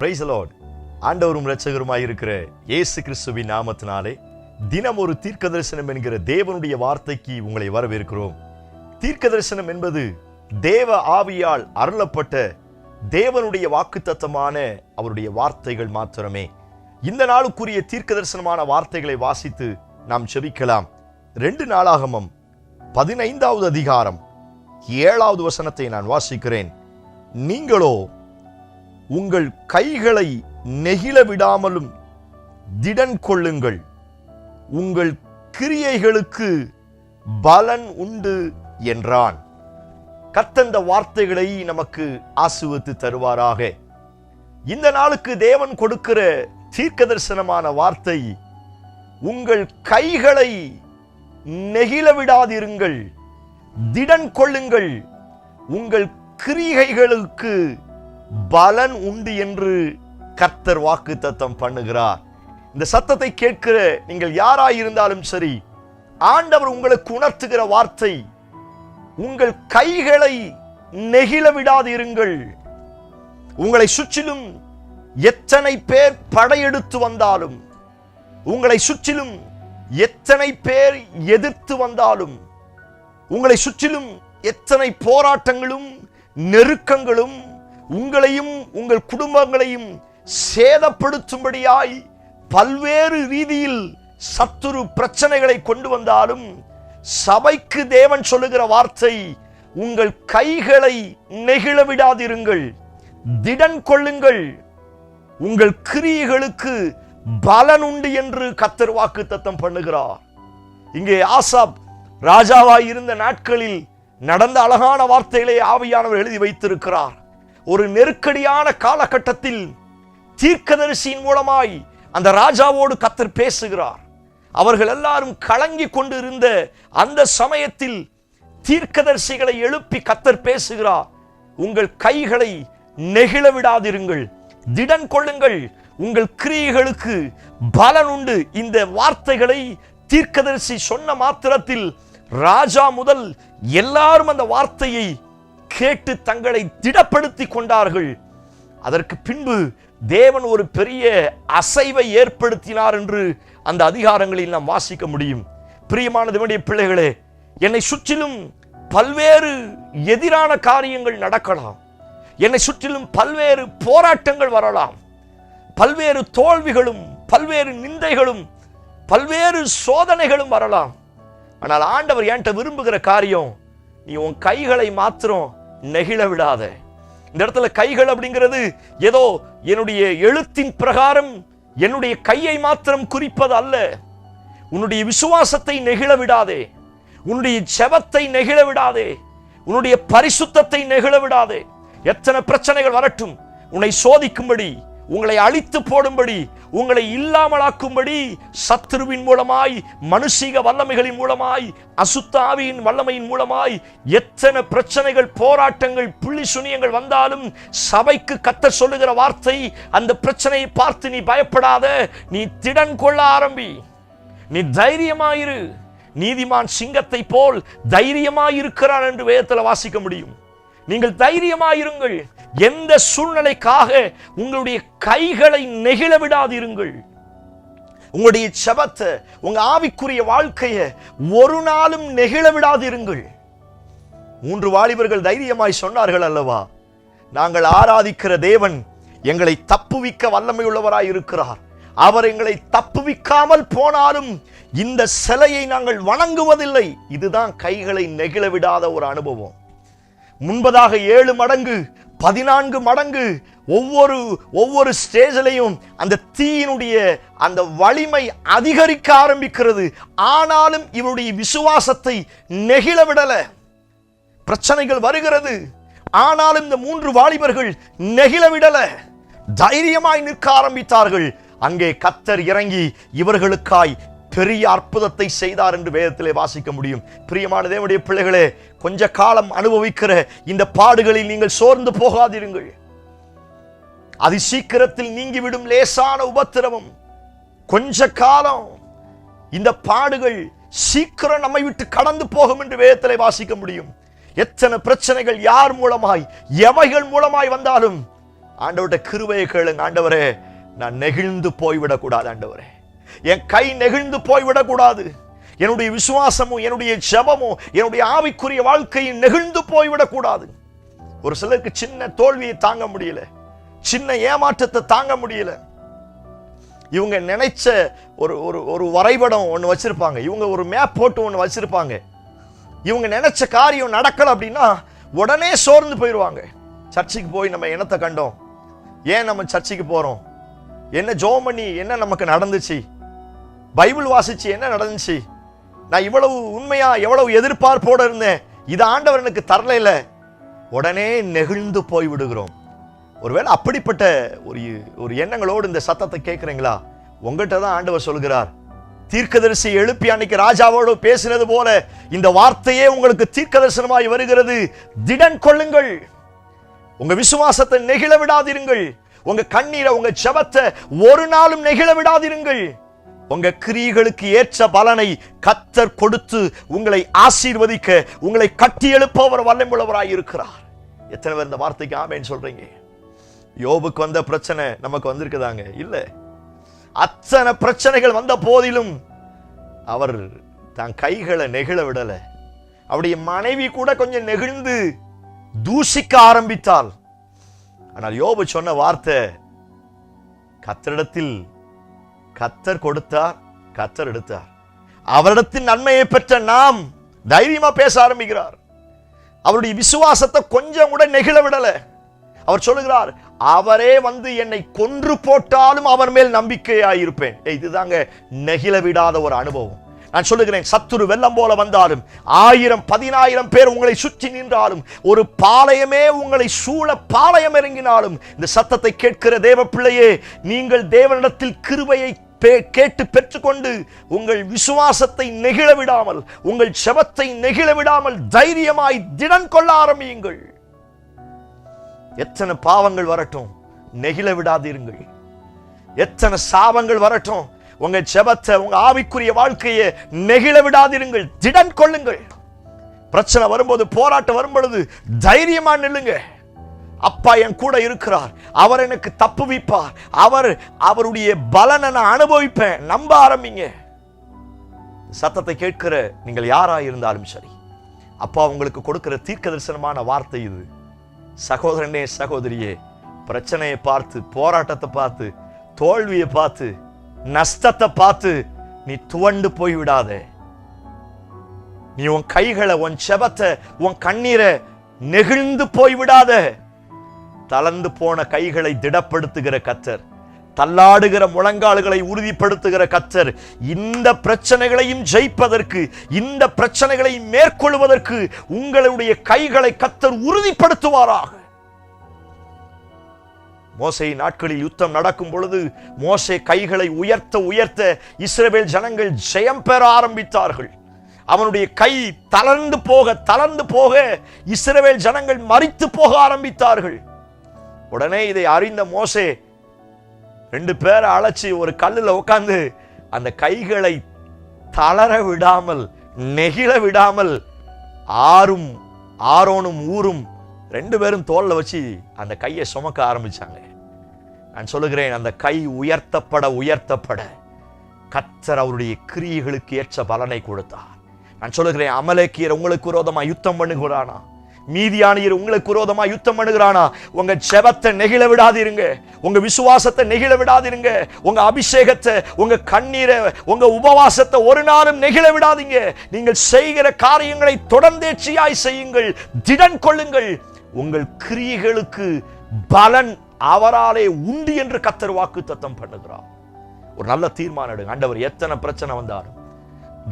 Price Lord ஆண்டவரும் ரட்சகருமாய் இருக்கிற இயேசு கிறிஸ்துவின் நாமத்தினாலே தினம் ஒரு தீர்க்க தரிசனம் என்கிற தேவனுடைய வார்த்தைக்கு உங்களை வரவேற்கிறோம். தீர்க்க தரிசனம் என்பது தேவ ஆவியால் அருளப்பட்ட தேவனுடைய வாக்குத்தத்தமான அவருடைய வார்த்தைகள் மாத்திரமே. இந்த நாளுக்குரிய தீர்க்க தரிசனமான வார்த்தைகளை வாசித்து நாம் செபிக்கலாம். ரெண்டு நாளாகமம் பதினைந்தாவது அதிகாரம் ஏழாவது வசனத்தை நான் வாசிக்கிறேன். நீங்களோ உங்கள் கைகளை நெகிழ விடாமலும் திடன் கொள்ளுங்கள். உங்கள் கிரியைகளுக்கு பலன் உண்டு என்றான். கத்தந்த வார்த்தைகளை நமக்கு ஆசுவத்து தருவாராக. இந்த நாளுக்கு தேவன் கொடுக்கிற தீர்க்க தரிசனமான வார்த்தை உங்கள் கைகளை நெகிழ விடாதிருங்கள் திடன் கொள்ளுங்கள். உங்கள் கிரிகைகளுக்கு பலன் உண்டு என்று கர்த்தர் வாக்கு தத்தம் பண்ணுகிறார். இந்த சத்தத்தை கேட்கிற நீங்கள் யாராயிருந்தாலும் சரி ஆண்டவர் உங்களுக்கு உணர்த்துகிற வார்த்தை உங்கள் கைகளை நெகிழ விடாதிருங்கள். உங்களை சுற்றிலும் எத்தனை பேர் படையெடுத்து வந்தாலும் உங்களை சுற்றிலும் எத்தனை பேர் எதிர்த்து வந்தாலும் உங்களை சுற்றிலும் எத்தனை போராட்டங்களும் நெருக்கங்களும் உங்களையும் உங்கள் குடும்பங்களையும் சேதப்படுத்தும்படியாய் பல்வேறு ரீதியில் சத்துரு பிரச்சனைகளை கொண்டு வந்தாலும் சபைக்கு தேவன் சொல்லுகிற வார்த்தை உங்கள் கைகளை நெகிழ விடாதிருங்கள் திடன் கொள்ளுங்கள். உங்கள் கிரியைகளுக்கு பலன் உண்டு என்று கத்தர் வாக்கு தத்தம் பண்ணுகிறார். இங்கே ஆசாப் ராஜாவாய் இருந்த நாட்களில் நடந்த அழகான வார்த்தைகளை ஆவியானவர் எழுதி வைத்திருக்கிறார். ஒரு நெருக்கடியான காலகட்டத்தில் தீர்க்கதரிசியின் மூலமாய் அந்த ராஜாவோடு கத்தர் பேசுகிறார். அவர்கள் எல்லாரும் கலங்கி கொண்டிருந்த அந்த சமயத்தில் தீர்க்கதரிசிகளை எழுப்பி கத்தர் பேசுகிறார். உங்கள் கைகளை நெகிழ விடாதிருங்கள். திடன் கொள்ளுங்கள். உங்கள் கிரியைகளுக்கு பலன் உண்டு. இந்த வார்த்தைகளை தீர்க்கதரிசி சொன்ன மாத்திரத்தில் ராஜா முதல் எல்லாரும் அந்த வார்த்தையை கேட்டு தங்களை திடப்படுத்தி கொண்டார்கள். அதற்கு பின்பு தேவன் ஒரு பெரிய அசைவை ஏற்படுத்தினார் என்று அந்த அதிகாரங்களில் நாம் வாசிக்க முடியும். பிரியமான தேவனுடைய பிள்ளைகளே என்னை சுற்றிலும் பல்வேறு எதிரான காரியங்கள் நடக்கலாம். என்னை சுற்றிலும் பல்வேறு போராட்டங்கள் வரலாம். பல்வேறு தோல்விகளும் பல்வேறு நிந்தைகளும் பல்வேறு சோதனைகளும் வரலாம். ஆனால் ஆண்டவர் என்கிட்ட விரும்புகிற காரியம் நீ உன் கைகளை மாத்திரம் நெகிழ விடாத. இந்த இடத்துல கைகள் அப்படிங்கிறது ஏதோ என்னுடைய எழுத்தின் பிரகாரம் என்னுடைய கையை மாத்திரம் குறிப்பது அல்ல. உன்னுடைய விசுவாசத்தை நெகிழ விடாதே. உன்னுடைய செபத்தை நெகிழ விடாதே. உன்னுடைய பரிசுத்தத்தை நெகிழ விடாதே. எத்தனை பிரச்சனைகள் வரட்டும். உன்னை சோதிக்கும்படி உங்களை அழித்து போடும்படி உங்களை இல்லாமலாக்கும்படி சத்ருவின் மூலமாய் மனுஷீக வல்லமைகளின் மூலமாய் அசுத்தாவியின் வல்லமையின் மூலமாய் எத்தனை பிரச்சனைகள் போராட்டங்கள் புள்ளி சுனியங்கள் வந்தாலும் சபைக்கு கத்த சொல்லுகிற வார்த்தை அந்த பிரச்சனையை பார்த்து நீ பயப்படாத நீ திடன் கொள்ள ஆரம்பி. நீ தைரியமாயிரு. நீதிமான் சிங்கத்தை போல் தைரியமாயிருக்கிறான் என்று வேதத்தில் வாசிக்க முடியும். நீங்கள் தைரியமாயிருங்கள். எந்த சூழ்நிலைக்காக உங்களுடைய கைகளை நெகிழ விடாதிருங்கள். உங்களுடைய செபத்தை உங்க ஆவிக்குரிய வாழ்க்கையை ஒரு நாளும் நெகிழ விடாதிருங்கள். மூன்று வாலிபர்கள் தைரியமாய் சொன்னார்கள் அல்லவா? நாங்கள் ஆராதிக்கிற தேவன் எங்களை தப்புவிக்க வல்லமையுள்ளவராய் இருக்கிறார். அவர் எங்களை தப்புவிக்காமல் போனாலும் இந்த சிலையை நாங்கள் வணங்குவதில்லை. இதுதான் கைகளை நெகிழ விடாத ஒரு அனுபவம். முன்பதாக ஏழு மடங்கு பதினான்கு மடங்கு ஒவ்வொரு ஒவ்வொரு ஸ்டேஜிலையும் அந்த தீயினுடைய அந்த வலிமை அதிகரிக்க ஆரம்பிக்கிறது. ஆனாலும் இவருடைய விசுவாசத்தை நெகிழ விடல. பிரச்சனைகள் வருகிறது. ஆனாலும் இந்த மூன்று வாலிபர்கள் நெகிழ விடல. தைரியமாய் நிற்க ஆரம்பித்தார்கள். அங்கே கத்தர் இறங்கி இவர்களுக்காய் பெரிய அற்புதத்தை செய்தார் என்று வேதத்திலே வாசிக்க முடியும். பிரியமான தேவனுடைய பிள்ளைகளே கொஞ்ச காலம் அனுபவிக்கிற இந்த பாடுகளில் நீங்கள் சோர்ந்து போகாதிருங்கள். அது சீக்கிரத்தில் நீங்கிவிடும் லேசான உபத்திரவம். கொஞ்ச காலம் இந்த பாடுகள் சீக்கிரம் நம்மை விட்டு கடந்து போகும் என்று வேதத்திலே வாசிக்க முடியும். எத்தனை பிரச்சனைகள் யார் மூலமாய் எவைகள் மூலமாய் வந்தாலும் ஆண்டவர்கிட்ட கிருபையை கேளுங்க ஆண்டவரே நான் நெகிழ்ந்து போய்விடக்கூடாது ஆண்டவரே. என் கை நெகிழ்ந்து போய்விடக்கூடாது. என்னுடைய விசுவாசமும் என்னுடைய ஜபமும் என்னுடைய ஆவிக்குரிய வாழ்க்கையும் நெகிழ்ந்து போய்விடக்கூடாது. ஒரு சிலருக்கு சின்ன தோல்வியை தாங்க முடியல. சின்ன ஏமாற்றத்தை தாங்க முடியல. இவங்க நினைச்ச ஒரு ஒரு ஒரு வரைபடம் ஒன்று வச்சிருப்பாங்க. இவங்க ஒரு மேப் போட்டு ஒன்று வச்சிருப்பாங்க. இவங்க நினைச்ச காரியம் நடக்கலை அப்படின்னா உடனே சோர்ந்து போயிடுவாங்க. சர்ச்சுக்கு போய் நம்ம என்னத்தை கண்டோம். ஏன் நம்ம சர்ச்சுக்கு போறோம்? என்ன ஜோம் பண்ணி என்ன நமக்கு நடந்துச்சு? பைபிள் வாசிச்சு என்ன நடந்துச்சு? நான் இவ்வளவு உண்மையா எவ்வளவு எதிர்பார்ப்போட இருந்தேன். இது ஆண்டவர் எனக்கு தரல உடனே நெகிழ்ந்து போய் விடுகிறோம் ஒருவேளை அப்படிப்பட்ட ஒரு ஒரு எண்ணங்களோடு இந்த சத்தத்தை கேட்குறீங்களா? உங்கள்கிட்ட தான் ஆண்டவர் சொல்கிறார். தீர்க்கதரிசி எழுப்பி அன்னைக்கு ராஜாவோடு பேசினது போல இந்த வார்த்தையே உங்களுக்கு தீர்க்கதரிசனமாய் வருகிறது. திடன் கொள்ளுங்கள். உங்க விசுவாசத்தை நெகிழ விடாதிருங்கள். உங்க கண்ணீரை உங்க ஜெபத்தை ஒரு நாளும் நெகிழ விடாதிருங்கள். உங்க கிரியைகளுக்கு ஏற்ற பலனை கத்தர் கொடுத்து உங்களை ஆசீர்வதிக்க உங்களை கட்டி எழுப்பவர் வல்லமுள்ளவராய் இருக்கிறார். எத்தனை பேர் இந்த வார்த்தைக்கு ஆமேன்னு சொல்றீங்க? யோபுக்கு வந்த பிரச்சனை நமக்கு வந்திருக்குதாங்க? இல்லை. அத்தனை பிரச்சனைகள் வந்த போதிலும் அவர் தன் கைகளை நெகிழ விடலை. அவருடைய மனைவி கூட கொஞ்சம் நெகிழ்ந்து தூசிக்க ஆரம்பித்தாள். ஆனால் யோபு சொன்ன வார்த்தை கத்தரிடத்தில் கத்தர் கொடுத்தார் கத்தர் எடுத்தார். அவரிடத்தின் நன்மையை பெற்ற நாம் தைரியமா பேச ஆரம்பிக்கிறார். அவருடைய விசுவாசத்தை கொஞ்சம் கூட நெகிழ விடல. அவர் சொல்லுகிறார் அவரே வந்து என்னை கொன்று போட்டாலும் அவர் மேல் நம்பிக்கையாயிருப்பேன். இதுதாங்க நெகிழ விடாத ஒரு அனுபவம். நான் சொல்லுகிறேன் சத்துரு வெள்ளம் போல வந்தாலும் ஆயிரம் பதினாயிரம் பேர் உங்களை சுற்றி நின்றாலும் ஒரு பாளையமே உங்களை சூழ பாளையம் இறங்கினாலும் இந்த சத்தத்தை கேட்கிற தேவ பிள்ளையே நீங்கள் தேவனிடத்தில் கிருபையை கேட்டு பெற்றுக்கொண்டு உங்கள் விசுவாசத்தை நெகிழ விடாமல் உங்கள் செபத்தை நெகிழ விடாமல் தைரியமாய் திடன் கொள்ள ஆரம்பியுங்கள். எத்தனை பாவங்கள் வரட்டும் நெகிழ விடாதீருங்கள். எத்தனை சாபங்கள் வரட்டும் உங்க ஜெபத்தை உங்க ஆவிக்குரிய வாழ்க்கையை நெகிழ விடாதிருங்கள். திடன் கொள்ளுங்கள். பிரச்சனை வரும்போது போராட்டம் வரும்பொழுது தைரியமா நில்லுங்க. அப்பா என் கூட இருக்கிறார். அவர் எனக்கு தப்புவிப்பார் அவர் அவருடைய பலனை நான் அனுபவிப்பேன். நம்ப ஆரம்பிங்க. சத்தத்தை கேட்கிற நீங்கள் யாரா இருந்தாலும் சரி அப்பா உங்களுக்கு கொடுக்கிற தீர்க்க தரிசனமான வார்த்தை இது. சகோதரனே சகோதரியே பிரச்சனையை பார்த்து போராட்டத்தை பார்த்து தோல்வியை பார்த்து நஷ்டத்தை பார்த்து நீ துவண்டு போய் விடாதே நீ உன் கைகளை உன் செபத்தை உன் கண்ணீரை நெகிழ்ந்து போய் விடாத தளர்ந்து போன கைகளை திடப்படுத்துகிற கத்தர் தள்ளாடுகிற முழங்கால்களை உறுதிப்படுத்துகிற கத்தர் இந்த பிரச்சனைகளையும் ஜெயிப்பதற்கு இந்த பிரச்சனைகளை மேற்கொள்வதற்கு உங்களுடைய கைகளை கத்தர் உறுதிப்படுத்துவாராக. மோசை நாட்களில் யுத்தம் நடக்கும் பொழுது மோசே கைகளை உயர்த்த உயர்த்த இஸ்ரேல் ஜனங்கள் ஜெயம் பெற ஆரம்பித்தார்கள். அவனுடைய கை தளர்ந்து போக தளர்ந்து போக இஸ்ரேல் ஜனங்கள் மறித்து போக ஆரம்பித்தார்கள். உடனே இதை அறிந்த மோசே ரெண்டு பேரை அழைச்சி ஒரு கல்லுல உட்கார்ந்து அந்த கைகளை தளர விடாமல் நெகிழ விடாமல் ஆறும் ஆரோனும் ஊரும் ரெண்டு பேரும் தோளில் வச்சு அந்த கையை சுமக்க ஆரம்பித்தாங்க நான் சொல்லுகிறேன் அந்த கை உயர்த்தப்பட உயர்த்தப்பட கத்தர் அவருடைய கிரியைகளுக்கு ஏற்ற பலனை கொடுத்தார். நான் சொல்லுகிறேன் அமலேக்கியர் உங்களுக்கு விரோதமாக யுத்தம் பண்ணுகிறானா? மீதியானியர் உங்களுக்கு விரோதமா யுத்தம் பண்ணுகிறானா? உங்க ஜெபத்தை நெகிழ விடாதிருங்க. உங்க விசுவாசத்தை நெகிழ விடாதிருங்க. உங்க அபிஷேகத்தை உங்க கண்ணீரை உங்க உபவாசத்தை ஒரு நாளும் நெகிழ விடாதீங்க. நீங்கள் செய்கிற காரியங்களை தொடர்ந்தேச்சியாய் செய்யுங்கள். திடன் கொள்ளுங்கள். உங்கள் கிரியைகளுக்கு பலன் அவராலே உண்டு என்று கத்தர் வாக்கு தத்தம் பண்ணுகிறார். ஒரு நல்ல தீர்மானம் எடுங்க. ஆண்டவர் எத்தனை பிரச்சனை வந்தாலும்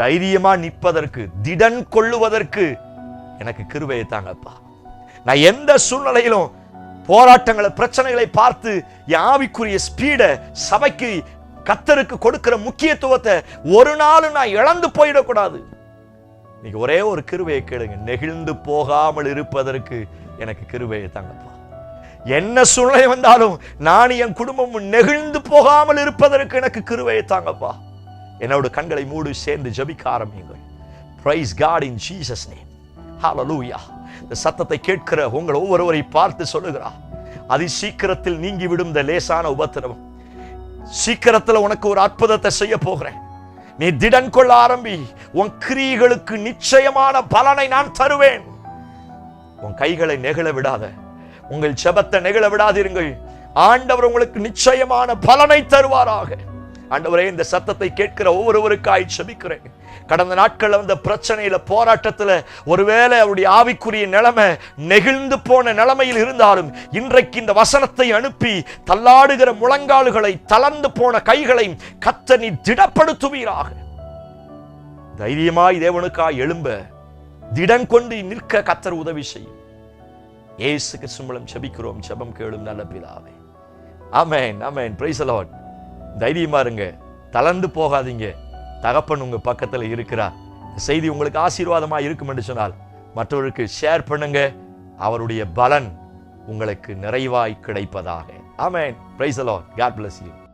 தைரியமா நிற்பதற்கு திடன் கொள்ளுவதற்கு எனக்கு கிருபையை தாங்கப்பா. நான் எந்த சூழ்நிலையிலும் போராட்டங்களை பிரச்சனைகளை பார்த்து யாவிக்குரிய ஆவிக்குரிய ஸ்பீடை சபைக்கு கத்தருக்கு கொடுக்கிற முக்கியத்துவத்தை ஒரு நாளும் நான் இழந்து போயிடக்கூடாது. நீங்க ஒரே ஒரு கிருவையை கேளுங்க. நெகிழ்ந்து போகாமல் இருப்பதற்கு எனக்கு கிருபையை தாங்கப்பா. என்ன சூழ்நிலை வந்தாலும் நான் என் குடும்பமும் நெகிழ்ந்து போகாமல் இருப்பதற்கு எனக்கு கிருவையை தாங்கப்பா. என்னோட கண்களை மூடி சேர்ந்து ஜெபிக்க ஆரம்பியுங்கள். Praise God in Jesus name hallelujah இந்த சத்தத்தை கேட்கிற உங்கள் ஒவ்வொருவரை பார்த்து சொல்லுகிறா. அதி சீக்கிரத்தில் நீங்கிவிடும் இந்த லேசான உபத்திரவம். சீக்கிரத்துல உனக்கு ஒரு அற்புதத்தை செய்ய போகிறேன். நீ திடன் கொள்ள ஆரம்பி உன் கிரியைகளுக்கு நிச்சயமான பலனை நான் தருவேன். உன் கைகளை நெகிழ விடாத. உங்கள் செபத்தை நெகிழ விடாதிருங்கள். ஆண்டவர் உங்களுக்கு நிச்சயமான பலனை தருவாராக. ஆண்டவரே இந்த சத்தத்தை கேட்கிற ஒவ்வொருவருக்காய் செபிக்கிறேன். கடந்த நாட்கள் வந்த பிரச்சனையில போராட்டத்துல ஒருவேளை அவருடைய ஆவிக்குரிய நிலைமை நெகிழ்ந்து போன நிலைமையில் இருந்தாலும் இன்றைக்கு இந்த வசனத்தை அனுப்பி தள்ளாடுகிற முழங்கால்களை தளர்ந்து போன கைகளை கத்த நீ திடப்படுத்துவீராக. தைரியமாய் தேவனுக்காய் எழும்ப திடன் கொண்டு நிற்க கத்தர் உதவி செய்யும். ஏசு கிருஷ்ணமலம் செபிக்கிறோம் செபம் கேளும் நல்ல பிதாவே. ஆமென் ஆமென். பிரைஸ் லார்ட் தைரியமா இருங்க. தளர்ந்து போகாதீங்க. தகப்பன் உங்க பக்கத்துல இருக்கிறார். செய்தி உங்களுக்கு ஆசீர்வாதமா இருக்கும் என்று சொன்னால் மற்றவருக்கு ஷேர் பண்ணுங்க. அவருடைய பலன் உங்களுக்கு நிறைவாய் கிடைப்பதாக. Amen. Praise the Lord God bless you